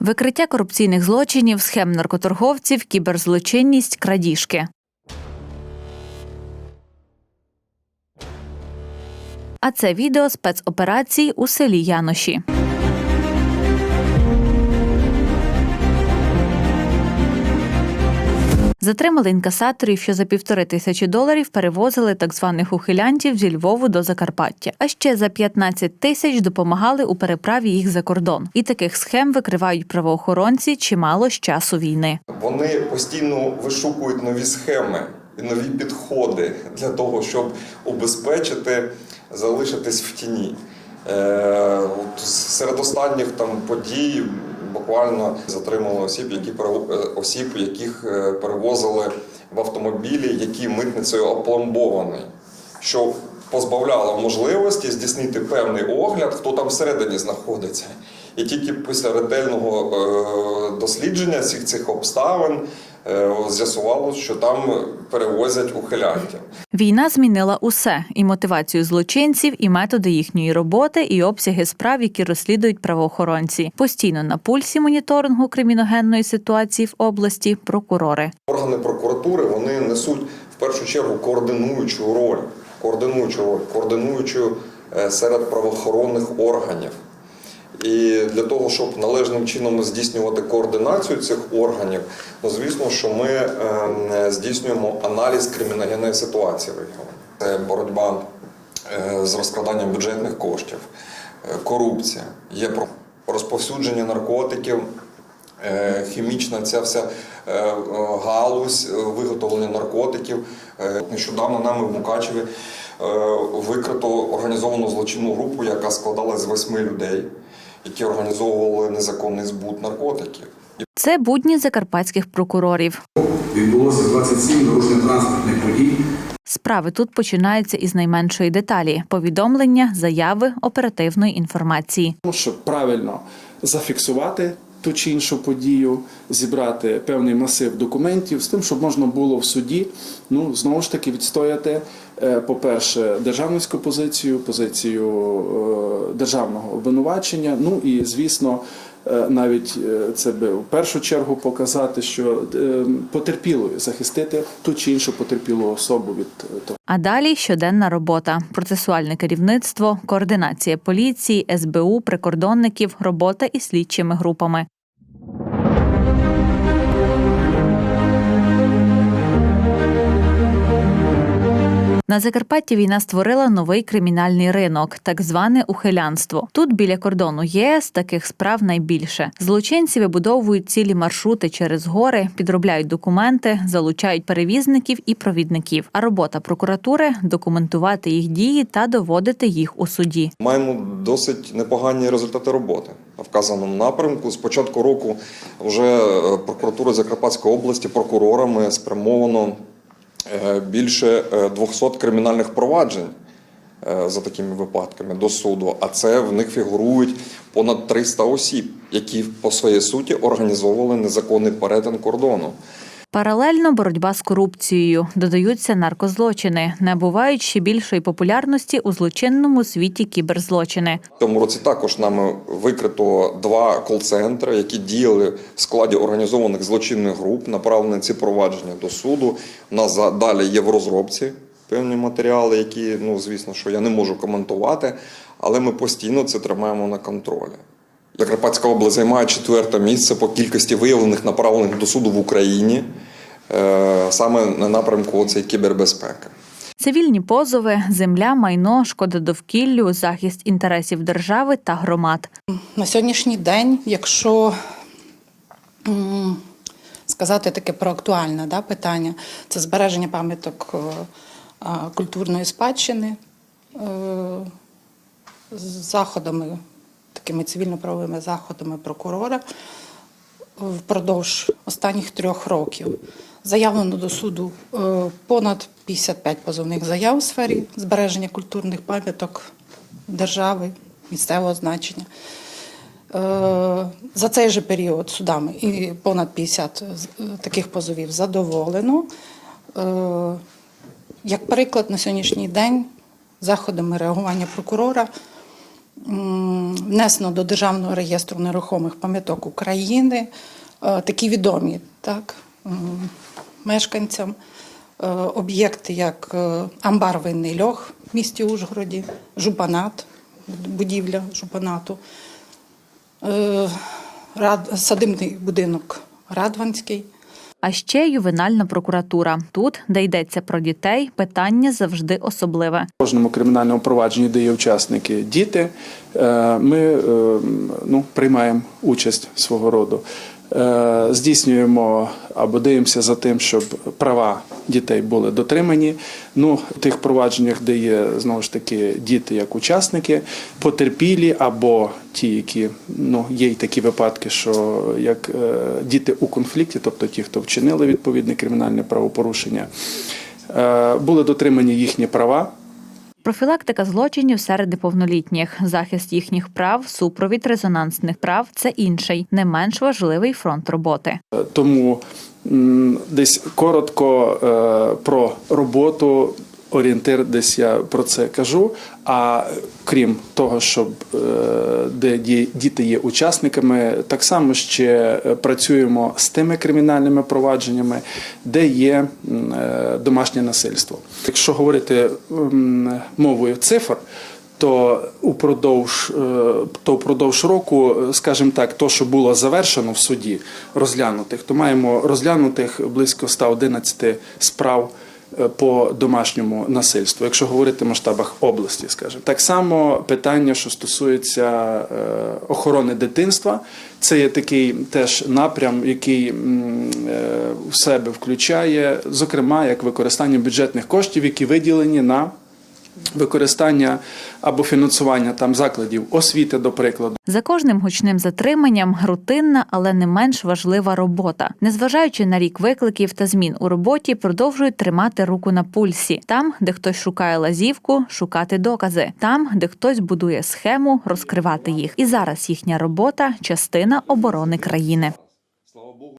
Викриття корупційних злочинів, схем наркоторговців, кіберзлочинність, крадіжки. А це відео спецоперації у селі Яноші. Затримали інкасаторів, що за півтори тисячі доларів перевозили так званих ухилянтів зі Львову до Закарпаття. А ще за 15 тисяч допомагали у переправі їх за кордон. І таких схем викривають правоохоронці чимало з часу війни. Вони постійно вишукують нові схеми і нові підходи для того, щоб убезпечити, залишитись в тіні. Е, серед останніх там подій буквально затримали осіб, які е, осіб, яких е, перевозили в автомобілі, які митницею опломбований, що позбавляло можливості здійснити певний огляд, хто там всередині знаходиться. І тільки після ретельного е, дослідження всіх цих обставин е, з'ясувалося, що там перевозять ухилянтів. Війна змінила усе і мотивацію злочинців, і методи їхньої роботи, і обсяги справ, які розслідують правоохоронці. Постійно на пульсі моніторингу криміногенної ситуації в області прокурори. Органи прокуратури вони несуть в першу чергу координуючу роль, координуючу роль, координуючу е, серед правоохоронних органів. І для того, щоб належним чином здійснювати координацію цих органів, ну звісно, що ми е, здійснюємо аналіз криміногенної ситуації в регіоні. Це боротьба е, з розкраданням бюджетних коштів, е, корупція, є розповсюдження наркотиків, е, хімічна ця вся е, е, галузь е, виготовлення наркотиків. Е, Нещодавно нами в Мукачеві е, викрито організовану злочинну групу, яка складалась з восьми людей, які організовували незаконний збут наркотиків. Це будні закарпатських прокурорів. Відбулося 27 дорожньо-транспортних подій. Справи тут починаються із найменшої деталі: повідомлення, заяви, оперативної інформації. Щоб правильно зафіксувати ту чи іншу подію, зібрати певний масив документів з тим, щоб можна було в суді ну знову ж таки відстояти, е, по-перше, державницьку позицію, позицію е, державного обвинувачення. Ну і звісно. е, Навіть це би в першу чергу показати, що потерпілою захистити ту чи іншу потерпілу особу від того. А далі щоденна робота, процесуальне керівництво, координація поліції, СБУ, прикордонників, робота із слідчими групами. На Закарпатті війна створила новий кримінальний ринок, так зване ухилянство. Тут біля кордону ЄС таких справ найбільше. Злочинці вибудовують цілі маршрути через гори, підробляють документи, залучають перевізників і провідників. А робота прокуратури документувати їх дії та доводити їх у суді. Маємо досить непогані результати роботи на вказаному напрямку. З початку року вже е, прокуратура Закарпатської області прокурорами спрямовано більше е, 200 кримінальних проваджень е, за такими випадками до суду. А це в них фігурують понад 300 осіб, які по своїй суті організовували незаконний перетин кордону. Паралельно боротьба з корупцією додаються наркозлочини, набувають ще більшої популярності у злочинному світі кіберзлочини. В цьому році також нами викрито два кол-центри, які діяли в складі організованих злочинних груп, направлені ці провадження до суду. У нас далі є в розробці певні матеріали, які, ну звісно, що я не можу коментувати, але ми постійно це тримаємо на контролі. Закарпатська область займає четверте місце по кількості виявлених направлених до суду в Україні, е, саме на напрямку цієї кібербезпеки. Цивільні позови, земля, майно, шкода довкіллю, захист інтересів держави та громад. На сьогоднішній день, якщо сказати таке про актуальне да, питання, це збереження пам'яток е, культурної спадщини е, з заходами, такими цивільно-правовими заходами прокурора впродовж останніх трьох років. Заявлено до суду е, понад 55 позовних заяв у сфері збереження культурних пам'яток держави, місцевого значення. Е, За цей же період судами і понад 50 з- е, таких позовів задоволено. Як приклад, на сьогоднішній день заходами реагування прокурора внесено до Державного реєстру нерухомих пам'яток України е, такі відомі так, мешканцям е, об'єкти, як е, амбар Винний льох в місті Ужгороді, жупанат, будівля жупанату, садибний будинок Радванський. А ще ювенальна прокуратура. Тут, де йдеться про дітей, питання завжди особливе. В кожному кримінальному провадженні, де є учасники діти, е, ми е, ну, приймаємо участь свого роду. Е, Здійснюємо або дивимося за тим, щоб права дітей були дотримані. Ну, в тих провадженнях, де є знову ж таки діти як учасники, потерпілі або ті, які ну є й такі випадки, що як е, діти у конфлікті, тобто ті, хто вчинили відповідне кримінальне правопорушення, е, були дотримані їхні права. Профілактика злочинів серед неповнолітніх, захист їхніх прав, супровід резонансних прав це інший, не менш важливий фронт роботи. Тому десь коротко е, про роботу. Орієнтир, десь я про це кажу. А крім того, щоб е, де діти є учасниками, так само ще е, працюємо з тими кримінальними провадженнями, де є е, домашнє насильство. Якщо говорити мовою цифр, то упродовж то впродовж року, скажімо так, то, що було завершено в суді розглянутих, то маємо розглянутих близько 111 справ по домашньому насильству, якщо говорити в масштабах області, скажімо. Так само питання, що стосується е, охорони дитинства, це є такий теж напрям, який е, в себе включає, зокрема, як використання бюджетних коштів, які виділені на використання або фінансування там закладів освіти, до прикладу. За кожним гучним затриманням рутинна, але не менш важлива робота. Незважаючи на рік викликів та змін у роботі, продовжують тримати руку на пульсі. Там, де хтось шукає лазівку, шукати докази. Там, де хтось будує схему, розкривати їх. І зараз їхня робота частина оборони країни.